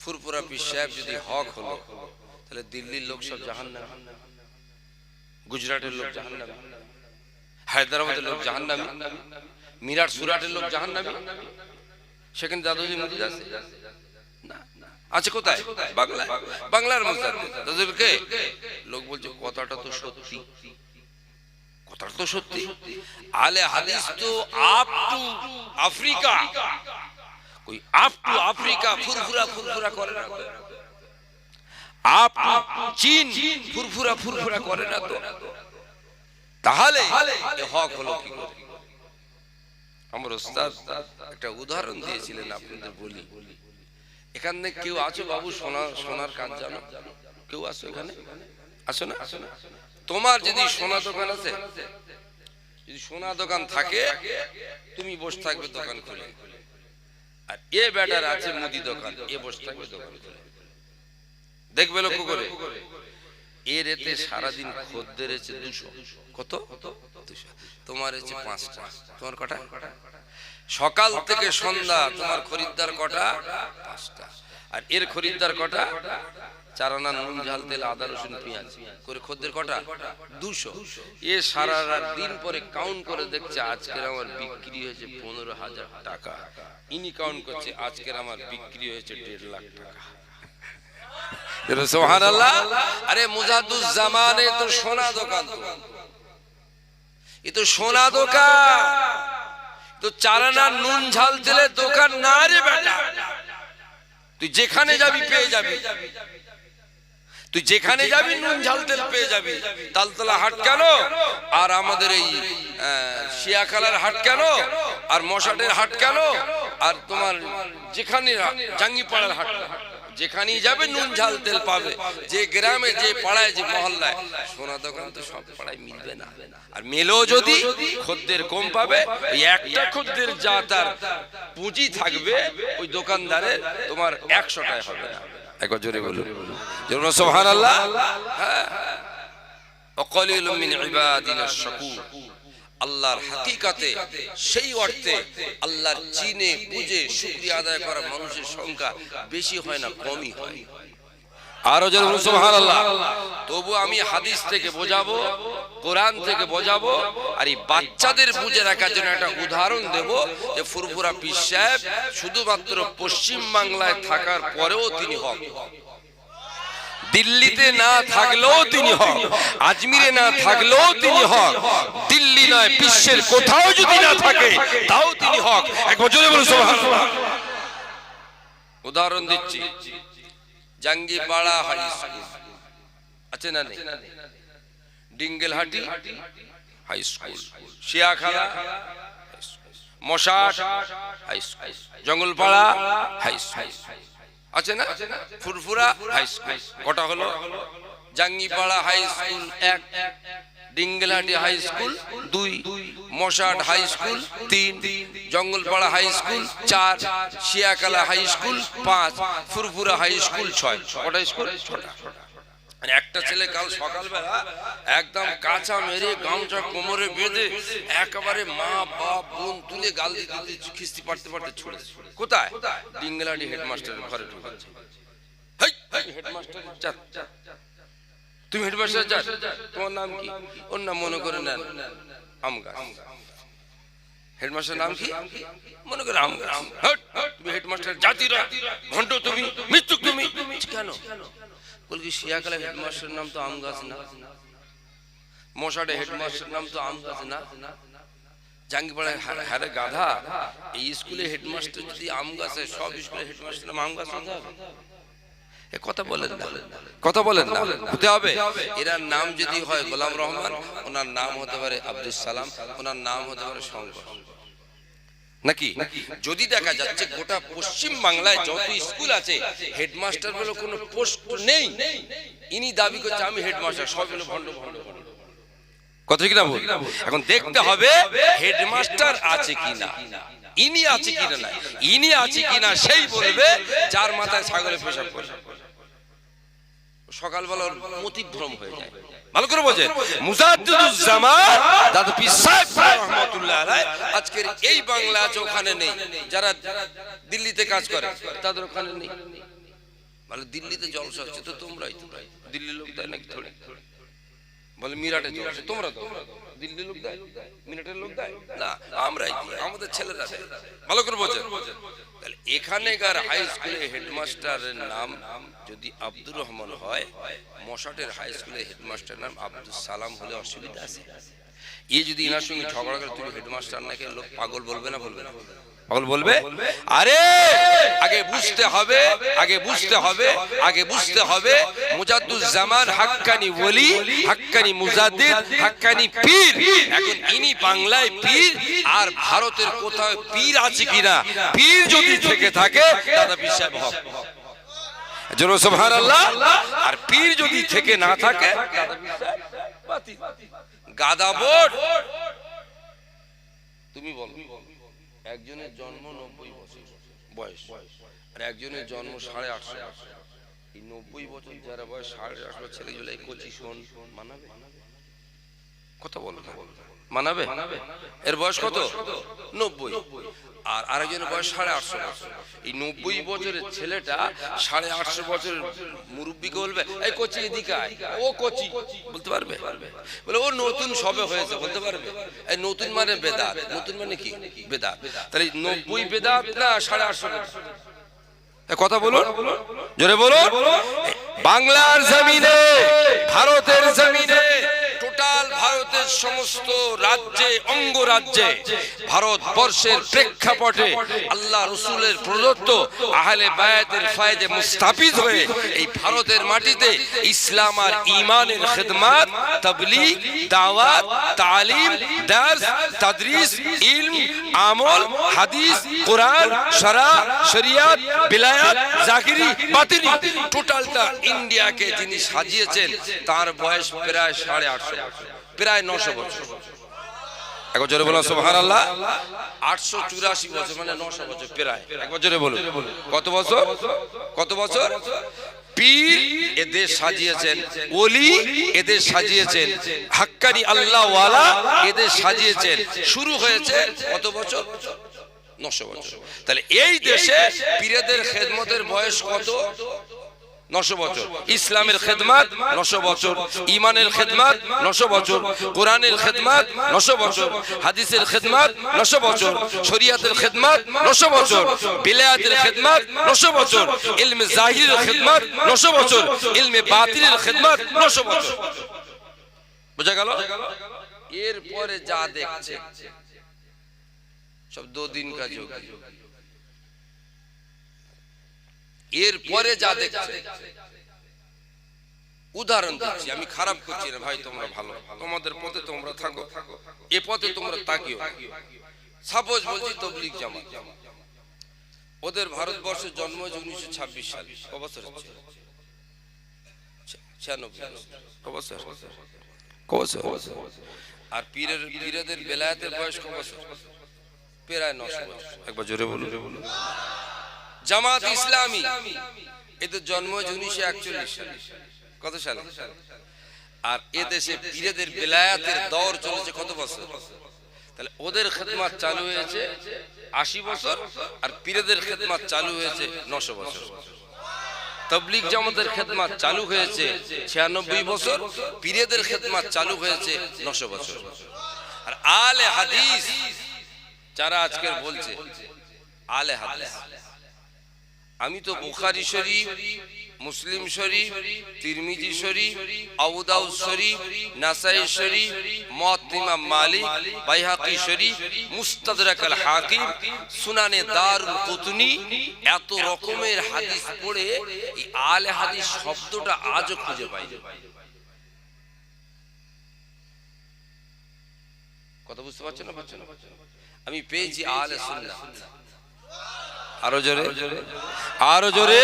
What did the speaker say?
ফুরফুরা পীর যদি হক হলো, তাহলে দিল্লির লোক সব জাহান্নাম। গুজরাটের লোক জাহান্নামী। হায়দ্রাবাদের লোক জাহান্নামী। মিরাট সুরাটের লোক জাহান্নামী। সেখানে দাদুজি মসজিদ আছে। আছে কোথায়? বাংলায়। বাংলার দাদুকে লোক বলছে, কথাটা তো সত্যি। কথাটা তো সত্যি। আলে হাদিস তো আপ টু আফ্রিকা ওই up to Africa Furfura Furfura করে না। আপ টু চীন ফুরফুরা ফুরফুরা করে না তো। তাহলে হক হলো কি করে? আমার ওস্তাদ একটা উদাহরণ দিয়েছিলেন, আপনাদের বলি। এখান কেউ আছো বাবু, সোনা, সোনার কাজ জানো? কেউ আছো এখানে? আছো না? তোমার যদি সোনা দোকান আছে, যদি সোনা দোকান থাকে, তুমি বসে থাকবে দোকান খুলে। আর এ বেটার আছে মুদি দোকান, এ দোকান দেখবে লক্ষ্য করে। এর এতে সারাদিন খদ্দের দুশো। কত? তোমার পাঁচটা। তোমার কটা? সকাল থেকে সন্ধ্যা তোমার খরিদ্দার কটা? পাঁচটা। আর এর খরিদ্দার কটা? চারানা নুন ঝাল তেল আদা রসুন পেঁয়াজ করে খদ্দের কটা? দুশো। এ সারা রাত দিন পরে কাউন্ট করে দেখছে আজকের আমার বিক্রি হয়েছে পনেরো হাজার টাকা। ইনি কাউন্ট করছে আজকের আমার বিক্রি হয়েছে দেড় লাখ টাকা। আরে মুজাদুজ্জামানে তো সোনা দোকান তো। এ তো সোনা দোকান। তো চারানা নুন ঝাল তেলের দোকান না রে বেটা। তুই যেখানে যাবি। পেয়ে যাবি। তুই যেখানে যাবি নুন ঝাল তেল পেয়ে যাবি। তালতলা হাট কেন? আর আমাদের এই শিয়াখালার হাট কেন? আর মশাটের হাট কেন? আর তোমার যেখানে জাঙ্গিপাড়ার হাট। যেখানেই যাবে নুন ঝাল তেল পাবে। যে গ্রামে যে পাড়ায় যে মহল্লায় সোনা দোকান তো সব পাড়ায় মিলবে না। আর মেলেও যদি খদ্দের কম পাবে ওই একটা খদ্দের যা তার পুঁজি থাকবে ওই দোকানদারের তোমার একশোটায় হবে না। একবার জোরে বলুন। জোরে সোহান আল্লাহ মিন আল্লাহর হাকিকাতে সেই অর্থে আল্লাহর চিনে বুঝে শুকরিয়া আদায় করা মানুষের সংখ্যা বেশি হয় না কমই হয়। আরও যেন সুবহান আল্লাহ তবু আমি হাদিস থেকে বোঝাবো কোরআন থেকে বোঝাবো আর এই বাচ্চাদের বুঝে রাখার জন্য একটা উদাহরণ দেব যে ফুরফুরা পীর সাহেব শুধুমাত্র পশ্চিম বাংলায় থাকার পরেও তিনি হক দিল্লিতে না থাকলেও তিনি হক আজমিরে না থাকলেও তিনি হক দিল্লি নয়, বিশ্বের কোথাও যদি না থাকে, তাও তিনি হক। এক বছরে বলুন উদাহরণ দিচ্ছি। Jangipara high school. আছে না নেই? Dingelhati high school Shiakhala Mashat high school Jangalpara high school. আছে না? Furfura high school. কটা হলো? জাঙ্গিপাড়া হাই স্কুল এক ডিঙ্গেলহাটি হাই স্কুল দুই মশাট হাই স্কুল তিন জঙ্গলপাড়া হাই স্কুল চার শিয়াকালা হাই স্কুল পাঁচ ফুরফুরা হাই স্কুল ছয়। কটা স্কুল? ছটা। একটা ছেলে কাল সকালবেলা একদম কাঁচা মেরে গামছা কোমরে বেঁধে একেবারে মা বাপ বোন তুলে গাল দিতে দিতে খিস্তি পারতে পারতে ছড়েছে। কোথায়? ডিঙ্গলাডি হেডমাস্টারের ঘরে ঢুকেছে হেডমাস্টার তুমি হেডমাস্টার চার তোমার নাম কি? ওর নাম মনে করে নেন। আম গাছ। হেডমাস্টার নাম কি? মনে করে আম গাছ। তুমি হেডমাস্টার জাতিরা। ঘন্ট তুমি মৃত্যু তুমি কেন? বল শিয়াকালা হেডমাস্টার নাম তো আম গাছ না। মশাডে হেডমাস্টার নাম তো আম গাছ না। জাঙ্গিপাড়ায় গাধা। এই স্কুলে হেডমাস্টার যদি আম গাছে সব স্কুলে হেডমাস্টার আম গাছ কথা বলেন কথা বলেন হবে। নাম যদি হয় গোলাম রহমান, ওনার নাম হতে পারে আব্দুল সালাম, ওনার নাম হতে পারে শঙ্কর। নাকি? যদি দেখা যাচ্ছে গোটা পশ্চিম বাংলায় যত স্কুল আছে, হেডমাস্টার বলে কোনো পোস্ট নেই। ইনি দাবি করছে, আমি হেডমাস্টার, সব হলো ভণ্ড ভণ্ড। কথা কি না বল? এখন দেখতে হবে হেডমাস্টার আছে কিনা। ইনি আছে কিনা না ইনি আছে কিনা সেই বলবে, যার মাথায় ছাগলে পেশাব করে সকালবেলা মতিভ্রম হয়ে যায়। ভালো করে বোঝে মুজাদ্দুজ্জামান দাদু পীর সাহেব রহমাতুল্লাহ আলাইহ, আজকের এই বাংলা আছে, ওখানে নেই। যারা দিল্লিতে কাজ করে, তাদের ওখানে নেই। বলে দিল্লিতে জলসা হচ্ছে, তো তোমরাই তোমরাই দিল্লির লোক তাই নাকি থোড়ি বলে মিরাটে চলছে তোমরা তো দিল্লি লোক দেয়। মিরাটের লোক দেয়? না আমরাই আমাদের ছেলেরা দেয়। ভালো করে বোঝেন। তাহলে এখানেকার হাই স্কুলে হেডমাস্টারের নাম যদি আব্দুর রহমান হয় মশাটের হাই স্কুলে হেডমাস্টারের নাম আব্দুল সালাম হলে অসুবিধা আছে। এ যদি এনার সঙ্গে ঝগড়া করে তুমি হেডমাস্টার নাকি লোক পাগল বলবে না বলবে? না পাগল বলবে? আরে! আগে বুঝতে হবে আগে বুঝতে হবে আগে বুঝতে হবে। মুজাদ্দুজ্জামান হাক্কানি ওলি হাক্কানি মুজাদ্দিদ হাক্কানি পীর। এখন ইনি বাংলায় পীর আর ভারতের কোথাও পীর আছে কিনা? পীর যদি থেকে থাকে দাদা বিশ্বাস হক। জোর সুবহান আল্লাহ আর পীর যদি থেকে না থাকে দাদা বিশ্বাস বাতিল। গাদা বোর্ড তুমি বলো। একজনের জন্ম নব্বই বছর বয়স আর একজনের জন্ম সাড়ে আটশো। এই নব্বই বছর যারা বয়স সাড়ে আটশো ছেলেগুলো জুলাই কচি শোন মানাবে? কথা বলো মানাবে? এর বয়স কত? নব্বই। আর আরেকজনের বয়স সাড়ে আটশো বছর। এই নব্বই বছরের ছেলেটা সাড়ে আটশো বছরের মুরব্বীকে বলবে, এই কচি এদিকে। ও কচি। বলতে পারবে? বলে, ও নতুন সবে হয়েছে। বলতে পারবে? এই নতুন মানে বেদাত। নতুন মানে কি? বেদাত। তাহলে নব্বই বেদাত না সাড়ে আটশো কথা বলুন। জোরে বলুন। বাংলার জমিনে সমস্ত রাজ্যে, অঙ্গরাজ্যে, ভারতবর্ষের প্রেক্ষাপটে আল্লাহ রসুলের প্রদত্ত আহলে বায়াতের ফায়দে মুস্তাফিজ হয়ে এই ভারতের মাটিতে ইসলাম আর ইমানের খেদমাত, তাবলিগ, দাওয়াত, তালিম, দার্স, তাদরিস, ইলম, আমল, হাদিস, কোরআন শরা শরিয়াত, বিলায়াত, জাকিরি, বাতিনি, টোটালটা ইন্ডিয়াকে যিনি সাজিয়েছেন, তার বয়স প্রায় সাড়ে আটশো প্রায় নশো বছর। একবার জোরে বলুন সোহান আল্লাহ আটশো চুরাশি বছর মানে নশো বছর প্রায়। একবার জোরে বলুন। কত বছর? কত বছর? পীর এদের সাজিয়েছেন ওলি এদের সাজিয়েছেন হাক্কানি আল্লাহ ওয়ালা এদের সাজিয়েছেন। শুরু হয়েছে কত বছর? নশো বছর। তাহলে এই দেশে পীরেদের খেদমতের বয়স কত? নশো বছর ইসলামের খেদমাত নশো বছর ইমানের খেদমাত নশো বছর কোরআনের খেদমাত নশো বছর হাদিসের খেদমাত নশো বছর শরিয়াতের খেদমাত নশো বছর বিলায়াতের খেদমাত নশো বছর ইলমে জাহিরের খেদমাত নশো বছর ইলমে বাতিলের খেদমাত নশো বছর বোঝা গেল এরপরে যা দেখছে সব দু দিন কাজ এরপরে যা দেখছে। উদাহরণ দিচ্ছি আমি খারাপ করছি না ভাই তোমরা ভালো। তোমাদের পথে তোমরা থাকো। এ পথে তোমরা তাকিও। সাপোজ বলছি তবলিক জামাত। ওদের ভারতবর্ষের জন্ম হয়েছে উনিশশো ছাব্বিশ সাল। ক বছর আর পীরের পীরেদের বেলায়েতের বয়স ক বছর? প্রায় নশো বছর। একবার জোরে বলুন। জামাত ইসলামী। এদের জন্ম হয়েছে উনিশশো একচল্লিশ সালে। কত সালে? আর এ দেশে পীরেদের বেলায়াতের দর চলেছে কত বছর? তাহলে ওদের খেদমাত চালু হয়েছে আশি বছর আর পীরেদের খেদমাত চালু হয়েছে নশো বছর। তবলিগ জামাতের খেদমাত চালু হয়েছে ছিয়ানব্বই বছর পীরেদের খেদমাত চালু হয়েছে নশো বছর। আর আলে হাদিস যারা আজকের বলছে আলে হাদিস। আমি তো বুখারি শরীফ মুসলিম শরীফ তিরমিজি শরীফ আবুদাউদ শরীফ নাসাই শরীফ ইমাম মালিক বাইহাকি শরীফ মুস্তাদরাক আল হাকিম সুনানে দারুল কুতনি এত রকমের হাদিস পড়ে এই আলে হাদিস শব্দটা আজও খুঁজে পাই। কথা বুঝতে পারছ না পারছ না আমি পেয়েছি আলে সুন্নাহ। আরও জোরে। আরও জোরে।